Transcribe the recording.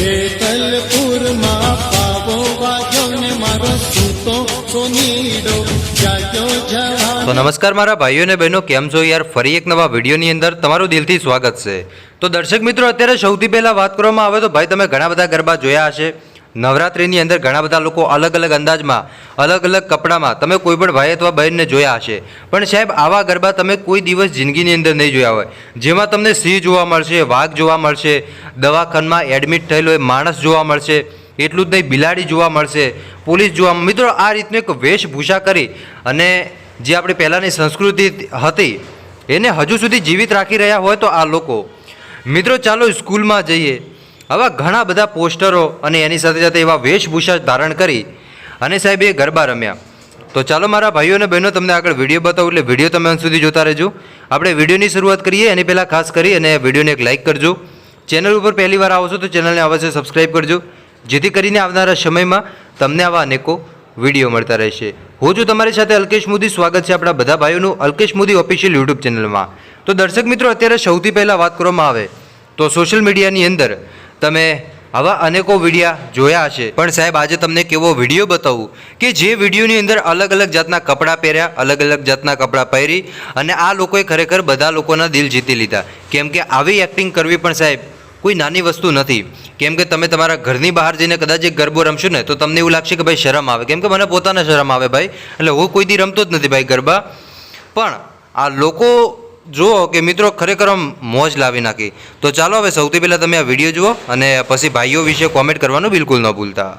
જેતલપુરમાં પાવો ને મારો સૂતો સોનીડો જાજો તો નમસ્કાર મારા ભાઈઓ અને બહેનો, કેમ છો યાર? ફરી એક નવા વિડીયોની અંદર તમારું દિલથી સ્વાગત છે. તો દર્શક મિત્રો, અત્યારે સૌથી પહેલાં વાત કરવામાં આવે તો ભાઈ, તમે ઘણા બધા ગરબા જોયા હશે. નવરાત્રિની અંદર ઘણા બધા લોકો અલગ અલગ અંદાજમાં, અલગ અલગ કપડામાં, તમે કોઈ પણ ભાઈ અથવા બહેનને જોયા હશે. પણ સાહેબ, આવા ગરબા તમે કોઈ દિવસ જિંદગીની અંદર નહીં જોયા હોય. જેમાં તમને સિંહ જોવા મળશે, વાઘ જોવા મળશે, દવાખાનામાં એડમિટ થયેલો એ માણસ જોવા મળશે, એટલું જ નહીં, બિલાડી જોવા મળશે, પોલીસ જોવા મિત્રો, આ રીતનું એક વેશભૂષા કરી અને જે આપણી પહેલાંની સંસ્કૃતિ હતી, એને હજુ સુધી જીવિત રાખી રહ્યા હોય તો આ લોકો. મિત્રો, ચાલો સ્કૂલમાં જઈએ. આવા ઘણા બધા પોસ્ટરો અને એની સાથે સાથે એવા વેશભૂષા ધારણ કરી અને સાહેબ એ ગરબા રમ્યા. તો ચાલો મારા ભાઈઓ અને બહેનો, તમને આગળ વીડિયો બતાવું એટલે વીડિયો તમે અંત સુધી જોતા રહેજો. આપણે વિડીયોની શરૂઆત કરીએ, એની પહેલાં ખાસ કરી અને વિડીયોને એક લાઇક કરજો. ચેનલ ઉપર પહેલી વાર આવો છો તો ચેનલને અવશ્ય સબસ્ક્રાઈબ કરજો. જેથી કરીને આવનારા સમયમાં તમને આવા અનેકો વીડિયો મળતા રહેશે. હું છું તમારી સાથે અલ્કેશ મોદી. સ્વાગત છે આપણા બધા ભાઈઓનું અલ્કેશ મોદી ઓફિશિયલ યુટ્યુબ ચેનલમાં. તો દર્શક મિત્રો, અત્યારે સૌથી પહેલાં વાત કરવામાં આવે તો સોશિયલ મીડિયાની અંદર તમે આવા અનેકો વિડીયા જોયા હશે. પણ સાહેબ, આજે તમને કેવો વીડિયો બતાવું કે જે વિડીયોની અંદર અલગ અલગ જાતના કપડાં પહેર્યા, અલગ અલગ જાતના કપડાં પહેરી અને આ લોકોએ ખરેખર બધા લોકોના દિલ જીતી લીધા. કેમ કે આવી એક્ટિંગ કરવી પણ સાહેબ કોઈ નાની વસ્તુ નથી. કેમ કે તમે તમારા ઘરની બહાર જઈને કદાચ એક ગરબો રમશો ને, તો તમને એવું લાગશે કે ભાઈ શરમ આવે. કેમ કે મને પોતાને શરમ આવે ભાઈ. એટલે હું કોઈ દી રમતો જ નથી ભાઈ ગરબા. પણ આ લોકો જુઓ કે મિત્રો ખરેખર આમ મોજ લાવી નાખી. તો ચાલો હવે સૌથી પહેલાં તમે આ વીડિયો જુઓ અને પછી ભાઈઓ વિશે કોમેન્ટ કરવાનું બિલકુલ ન ભૂલતા.